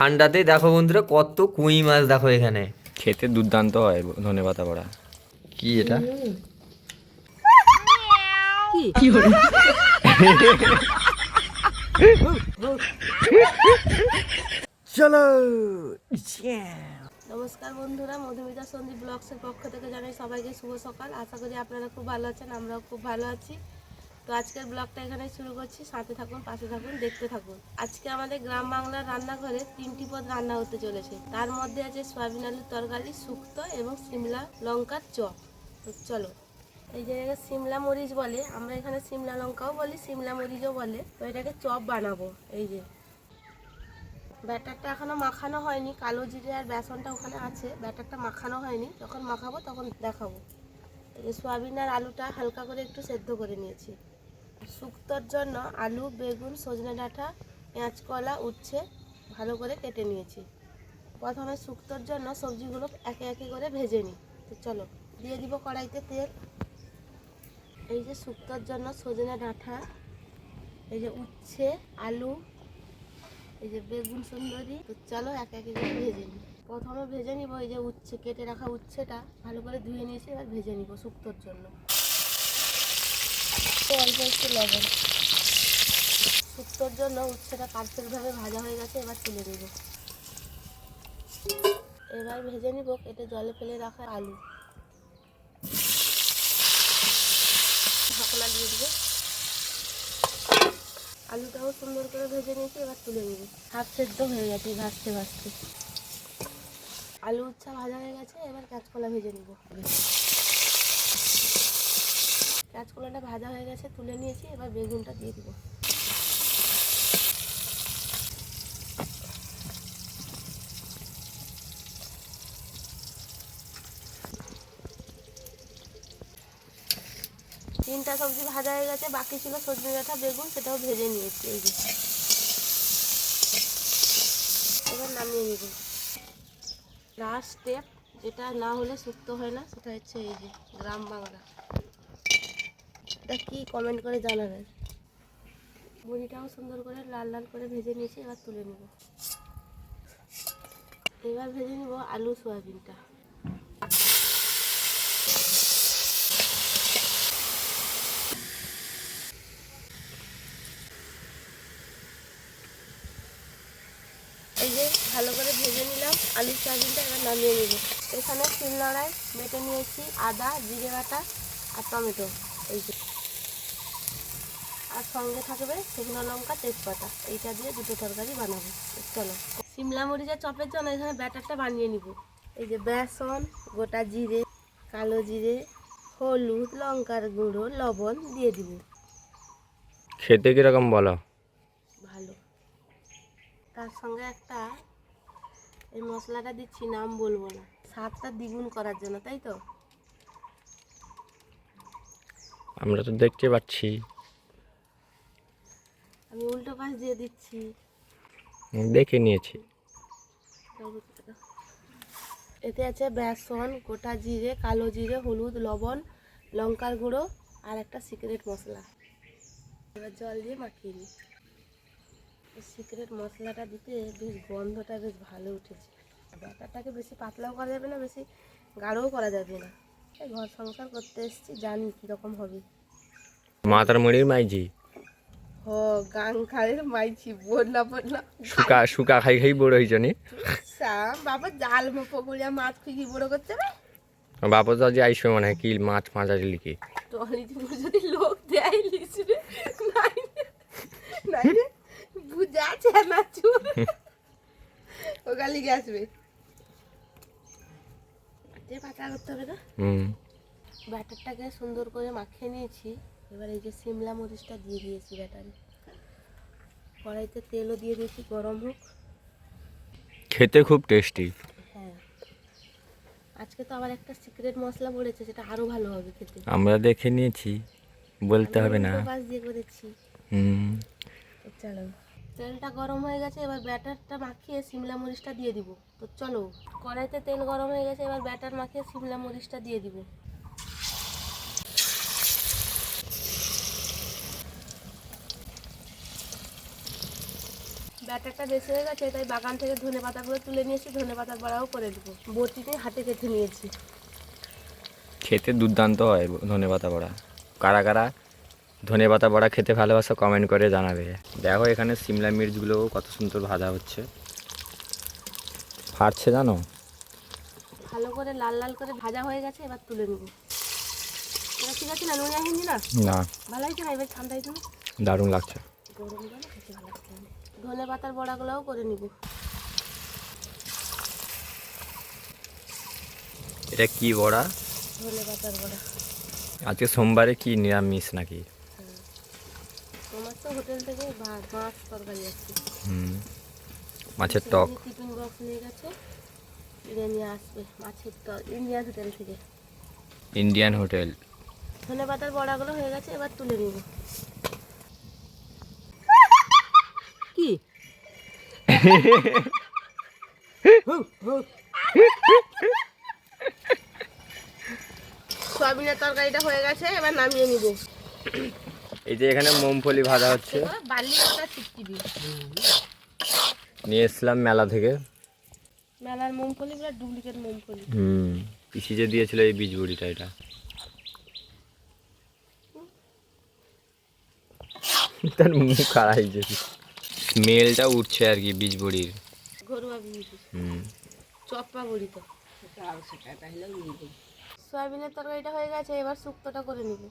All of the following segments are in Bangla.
ঠান্ডাতেই দেখো বন্ধুরা কত কুই মাছ দেখো এখানে। খেতে দুর্দান্ত হয় ধনে পাতা বড়া। কি এটা? চলো। নমস্কার বন্ধুরা মধুমিতা সন্দীপ ব্লগসের পক্ষ থেকে জানাই সবাইকে শুভ সকাল। আশা করি আপনারা খুব ভালো আছেন আমরাও খুব ভালো আছি। তো আজকের ব্লগটা এখানে শুরু করছি। সাথে থাকুন, পাশে থাকুন, দেখতে থাকুন। আজকে আমাদের গ্রাম বাংলার রান্নাঘরে তিনটি পদ রান্না হতে চলেছে। তার মধ্যে আছে সয়াবিন আলুর তরকারি, শুক্তো এবং সিমলা লঙ্কার চপ। তো চলো, এই যে এটাকে সিমলা মরিচ বলে, আমরা এখানে সিমলা লঙ্কাও বলি, সিমলা মরিচও বলে। তো এটাকে চপ বানাবো, এই যে। ব্যাটারটা এখনও মাখানো হয়নি, কালো জিরে আর বেসনটা ওখানে আছে। ব্যাটারটা মাখানো হয়নি, যখন মাখাবো তখন দেখাবো। এই যে সোয়াবিন আর আলুটা হালকা করে একটু সেদ্ধ করে নিয়েছি। শুক্তোর জন্য আলু, বেগুন, সজনে ডাঁটা, পেঁয়াজ কলা, উচ্ছে ভালো করে কেটে নিয়েছি। প্রথমে শুক্তোর জন্য সবজিগুলো একে একে করে ভেজে নিই। তো চলো, দিয়ে দিব কড়াইতে তেল। এই যে শুক্তোর জন্য সজনে ডাঁটা, এই যে উচ্ছে, আলু, এই যে বেগুন সুন্দরী, তো চলো এক এক করে ভেজে নিই। প্রথমে ভেজে নিব এই যে উচ্ছে, কেটে রাখা উচ্ছেটা, ভালো করে ধুয়ে নিয়েছি, এবার ভেজে নিব শুক্তোর জন্য। অল্প একটু লবণ। শুক্তোর জন্য উচ্ছেটা পারফেক্টভাবে ভাজা হয়ে গেছে, এবার তুলে নেব। এবার ভেজে নিব কেটে জলে ফেলে রাখা আলু। ঢাকনা দিয়ে দিব। আলুটাও সুন্দর করে ভেজে নিয়েছি, এবার তুলে নিবি। হাফ সেদ্ধ হয়ে গেছে ভাজতে ভাজতে। আলু উচ্ছা ভাজা হয়ে গেছে, এবার কাঁচকলা ভেজে নিব। কাঁচকলাটা ভাজা হয়ে গেছে, তুলে নিয়েছি, এবার বেগুনটা দিয়ে দিব। তিনটা সবজি ভাজা হয়ে গেছে, বাকি ছিল সবজি ডাঁটা, বেগুন, সেটাও ভেজে নিয়েছি, এই যে। এবার নামিয়ে নেব। লাস্ট স্টেপ যেটা না হলে শুক্তো হয় না, সেটা হচ্ছে এই যে গ্রাম বাংলা। এটা কি কমেন্ট করে জানাবেন? মুড়িটাও সুন্দর করে লাল লাল করে ভেজে নিয়েছি এবার তুলে নেব। এবার ভেজে নেব আলু সোয়াবিনটা। এই যে ভালো করে ভেজে নিলাম আলু সয়াবিনটা এবার নামিয়ে নেব। এখানে শিলনোড়ায় বেটে নিয়েছি আদা জিরে বাটা আর টমেটো। এই যে। আর সঙ্গে থাকবে শুকনো লঙ্কা তেজপাতা। এইটা দিয়ে দুটো তরকারি বানাবো। চলো। সিমলা মরিচের চপের জন্য এখানে ব্যাটারটা বানিয়ে নিব। এই যে বেসন গোটা জিরে কালো জিরে হলুদ লঙ্কার গুঁড়ো লবণ দিয়ে দিব। খেতে কীরকম বলো? ভালো। তার সঙ্গে একটা এই মশলাটা দিচ্ছি নাম বলব না। স্বাদটা দ্বিগুণ করার জন্য তাই তো? আমরা তো দেখতে পাচ্ছি। আমি উল্টো পাশ দিয়ে দিচ্ছি। দেখে নিয়েছি। এতে আছে বেসন গোটা জিরে কালো জিরে হলুদ লবণ লঙ্কার গুঁড়ো আর একটা সিক্রেট মশলা। এবার জল দিয়ে মাখিয়ে নিই। সিক্রেট মশলাটা দিতে বেশ গন্ধটা বেশ ভালো উঠেছে। ব্যাটারটাকে বেশি পাতলাও করা যাবে না বেশি গাঢ়ও করা যাবে না। ঘর সংসার করতে এসেছি জানি কীরকম হবে। মাথার মুড়ির মাইজি। বললা শুকা শুকা খাই খাই বড় হয়েছ নি? সাম বাবা জাল পকুড়িয়া মাছ খুঁজি বড় করতে তো মনে কি মাছ যদি লোক দেয় লিসবে নাই নাই রে না ও গালি যে পাতা করতে হবে না? হুম। ব্যাটারটাকে সুন্দর করে মাখিয়ে নিয়েছি। এবার এই যে সিমলা মরিচটা দিয়ে দিয়েছি ব্যাটারে। কড়াইতে তেলও দিয়ে দিয়েছি গরম হোক। খেতে খুব টেস্টি হ্যাঁ। আজকে তো আবার একটা সিক্রেট মশলা পড়েছে সেটা আরও ভালো হবে খেতে। আমরা দেখে নিয়েছি বলতে হবে না। পাশ দিয়ে করেছি। হুম। চলো তেলটা গরম হয়ে গেছে এবার ব্যাটারটা মাখিয়ে সিমলা মরিচটা দিয়ে দিব। তো চলো কড়াইতে তেল গরম হয়ে গেছে এবার ব্যাটার মাখিয়ে সিমলা মরিচটা দিয়ে দিব। ব্যাটারটা বেশি হয়ে গেছে তাই বাগান থেকে ধনে পাতাগুলো তুলে নিয়েছি ধনে পাতার বড়াও করে দেবো। বটি বটিতে হাতে কেটে নিয়েছি। খেতে দুর্দান্ত হয় ধনে পাতা বড়া। কারা কারা ধনে পাতা বড়া খেতে ভালোবাসা কমেন্ট করে জানাবে। দেখো এখানে সিমলা মির্চগুলো কত সুন্দর ভাজা হচ্ছে। ফাটছে জানো? ভালো করে লাল লাল করে ভাজা হয়ে গেছে এবার তুলে নেব। ঠিক আছে না নুন হিন্দি না? না। ভালো হয়েছে না এবার ঠান্ডা হয়েছে না? দারুণ লাগছে। গরম জল খেতে ভালো লাগছে। ধনে পাতার বড়াগুলোও করে নিব। এটা কি বড়া? ধনে পাতার বড়া। আজকে সোমবারে কি নিরামিষ নাকি? তোমার তো হোটেল থেকে ভাত মাছ তরকারি হুম। মাছের টক। টিফিন বক্স নিয়ে গেছে। কিনে নিয়ে আসবে মাছের টক ইন্ডিয়ান হোটেল থেকে। Indian hotel. ধনে পাতার বড়াগুলো হয়ে গেছে এবার তুলে নিব কি সয়াবিনের তরকারিটা হয়ে গেছে এবার নামিয়ে নিব। এই যে এখানে মুমফলি ভাজা হচ্ছে। নিয়ে এসলাম মেলা থেকে। মেলার মুমফলি গুলো ডুপ্লিকেট মুমফলি হুম পিসি যে দিয়েছিল এই বীজ বড়িটা এটা। তার মুখ খাড়াই যে স্মেলটা উঠছে আর কি বীজ বড়ির ঘরোয়া বিউটি হুম। চপ্পা বড়ি তো। সয়াবিনের তরকারিটা হয়ে গেছে এবার শুক্তোটা করে নিব।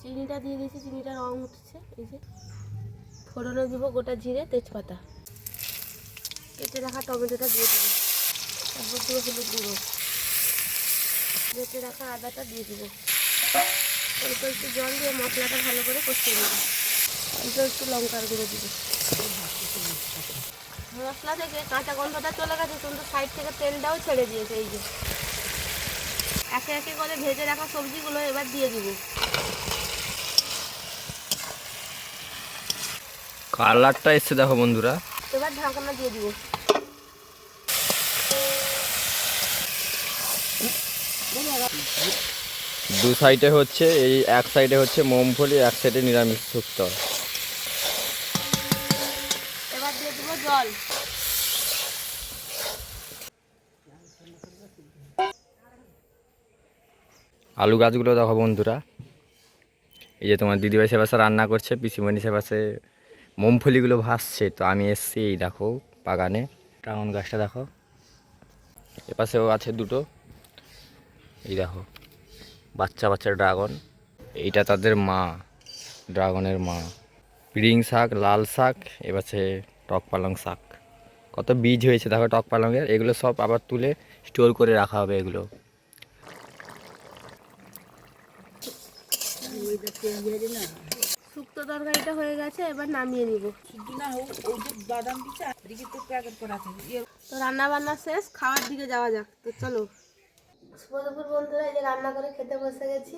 চিনিটা দিয়ে দিয়েছি চিনিটা রং উঠছে এই যে। ফোড়নে দিব গোটা জিরে তেজপাতা। কেটে রাখা টমেটোটা দিয়ে দেবো। তারপর দিয়ে হলুদ গুঁড়ো। কেটে রাখা আদাটা দিয়ে দিব। অল্প একটু জল দিয়ে মশলাটা ভালো করে কষিয়ে নেব। অল্প একটু লঙ্কার গুঁড়ো দিব। মশলা থেকে কাঁচা গন্ধটা চলে গেছে কিন্তু সাইড থেকে তেলটাও ছেড়ে দিয়েছে এই যে। একে একে করে ভেজে রাখা সবজিগুলো এবার দিয়ে দিব। কালারটা এসছে দেখো বন্ধুরা। এবার ঢাকনা দিয়ে দিব। দু সাইডে হচ্ছে এই এক সাইডে হচ্ছে মুমফলি এক সাইডে নিরামিষ শুক্ত আলু গাছগুলো দেখো বন্ধুরা এই যে তোমার দিদিভাই সে পাশে রান্না করছে পিসিমণি সে পাশে মুমফলিগুলো ভাসছে তো আমি এসছি এই দেখো বাগানে। ড্রাগন গাছটা দেখো এপাশেও আছে দুটো এই দেখো। বাচ্চা বাচ্চা ড্রাগন। এইটা তাদের মা ড্রাগনের মা। পিড়িং শাক লাল শাক এবারে টক পালং শাক। কত বীজ হয়েছে দেখো টক পালংয়ের এগুলো সব আবার তুলে স্টোর করে রাখা হবে এগুলো। শুক্তো তরকারিটা হয়ে গেছে এবার নামিয়ে নিব। তো রান্না বান্না শেষ খাওয়ার দিকে যাওয়া যাক তো চলো। শুভদুপুর বন্ধুরা, এই যে রান্না করে খেতে বসে গেছি।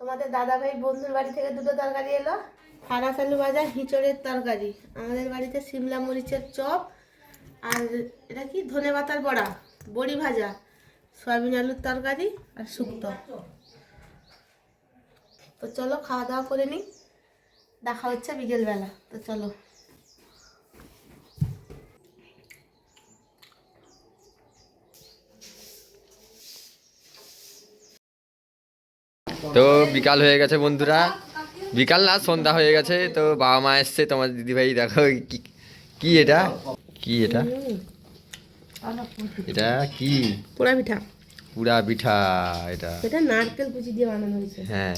তোমাদের দাদা ভাই বন্ধুর বাড়ি থেকে দুটো তরকারি এলো। ফারাস আলু ভাজা, হিঁচড়ের তরকারি। আমাদের বাড়িতে সিমলা মরিচের চপ আর এটা কি? ধনে পাতার বড়া, বড়ি ভাজা, সয়াবিন আলুর তরকারি আর শুক্তো। তো চলো, খাওয়া দাওয়া করে নিই। দেখা হচ্ছে বিকেলবেলা। তো চলো। তো বিকাল হয়ে গেছে বন্ধুরা। বিকাল না সন্ধ্যা হয়ে গেছে। তো বাবা মা এসছে তোমার দিদিভাই দেখো কি কি এটা? কি এটা? এটা কি? পোড়া পিঠা। পুরা পিঠা এটা। এটা নারকেল কুচি দিয়ে বানানো হয়েছে। হ্যাঁ।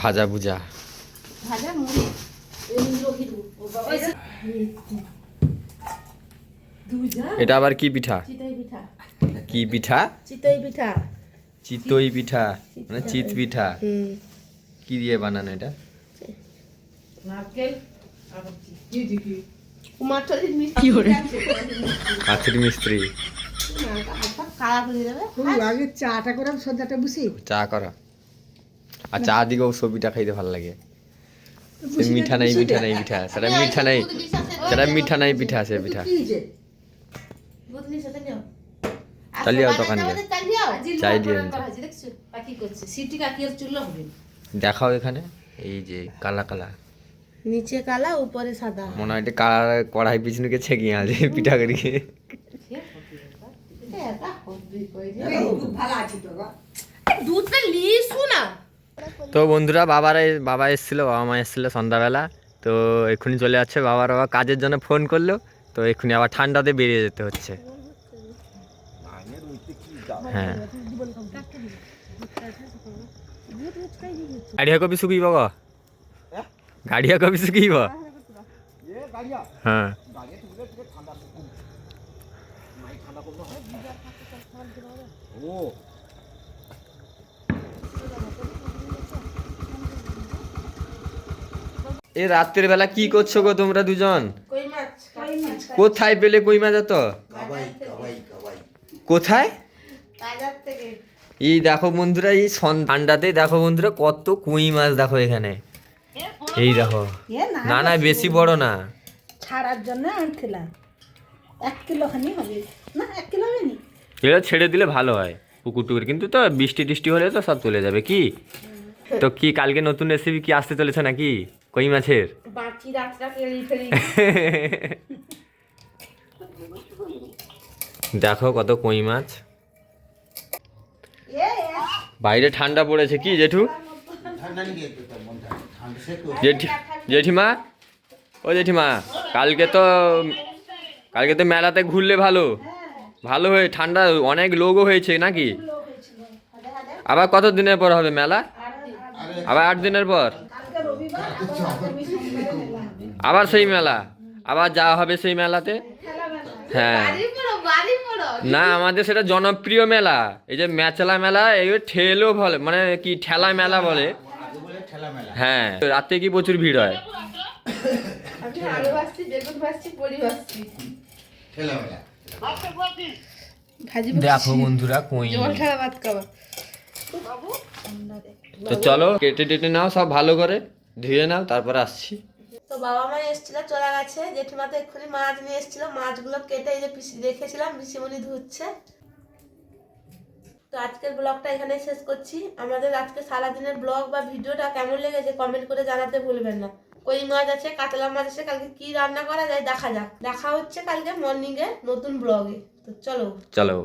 ভাজা ভুজা। ভাজা মুড়ি। এটা আবার কি পিঠা? কি পিঠা? চিতই পিঠা। চিতই পিঠা মানে চিত পিঠা। কি দিয়ে বানানো এটা? কাঠের মিস্ত্রি। কালা করে দেবে আগে চাটা করে সন্ধ্যাটা বসি চা করা। আর চা দিকেও ছবিটা খাইতে ভালো লাগে। মিঠা নাই মিঠা নাই পিঠা। সেটা মিঠা নাই সেটা মিঠা নাই পিঠা সে পিঠা। দেখাও এখানে এই যে কালা কালা। নিচে কালা উপরে সাদা। মনে হয় এটা কালা কড়াই পিছনুকে ছেঁকিয়ে আছে পিঠা করি। তো দুধটা লিসু না। তো বন্ধুরা বাবারা বাবা এসেছিল বাবা মা এসেছিল সন্ধ্যাবেলা। তো এক্ষুনি চলে যাচ্ছে বাবার বাবা কাজের জন্য ফোন করল। তো এক্ষুনি আবার ঠান্ডাতে বেরিয়ে যেতে হচ্ছে। হ্যাঁ। গাড়িয়া কবি শুকিব গো? গাড়িয়া কবি শুকিব? হ্যাঁ। এ রাত্রের বেলা কি করছ গো তোমরা দুজন? কোথায়? পেলে কই মাছ এত? কোথায়? এই দেখো বন্ধুরা এই সন- ঠান্ডাতে দেখো বন্ধুরা কত কুই মাছ দেখো এখানে। এই দেখো। না না বেশি বড় না। ছাড়ার জন্য আনছিলাম। এক কিলো খানি হবে। না এক কিলো হয়নি। এটা ছেড়ে দিলে ভালো হয় পুকুর টুকুর কিন্তু তো বৃষ্টি টিষ্টি হলে তো সব চলে যাবে কি? তো কি কালকে নতুন রেসিপি কি আসতে চলেছে নাকি কই মাছের? বাকি রাতটা কেড়ে ফেলি দেখো কত কই মাছ। বাইরে ঠান্ডা পড়েছে কি জেঠু? জেঠি, জেঠিমা? ও জেঠিমা, কালকে তো কালকে তো মেলাতে ঘুরলে ভালো। ভালো হয়ে, ঠান্ডা, অনেক লোকও হয়েছে নাকি? আবার কত দিনের পর হবে মেলা? আবার আট দিনের পর? আবার সেই মেলা, আবার যাওয়া হবে সেই মেলাতে? হ্যাঁ। বাড়ি পড়ো বাড়ি পড়ো। না আমাদের সেটা জনপ্রিয় মেলা। এই যে মেচলা মেলা এই ঠেলও বলে মানে কি ঠেলা মেলা বলে। হ্যাঁ রাতে কি প্রচুর ভিড় হয়? দেখো বন্ধুরা কই। তো চলো কেটে টেটে নাও সব ভালো করে ধুয়ে নাও তারপর আসছি। তো বাবা মা এসেছিল, চলে গেছে। জেঠিমা তো এক্ষুনি মাছ নিয়ে এসেছিল। মাছগুলো কেটে এই যে পিসি রেখেছিলাম, পিসিমণি ধুচ্ছে। তো আজকের ব্লগটা এখানে শেষ করছি। আমাদের আজকে সারাদিনের ব্লগ বা ভিডিওটা কেমন লেগেছে কমেন্ট করে জানাতে ভুলবেন না। কই মাছ আছে, কাতলা মাছ আছে, কালকে কি রান্না করা যায় দেখা যাক। দেখা হচ্ছে কালকে মর্নিংয়ে নতুন ব্লগে। তো চলো। চলো।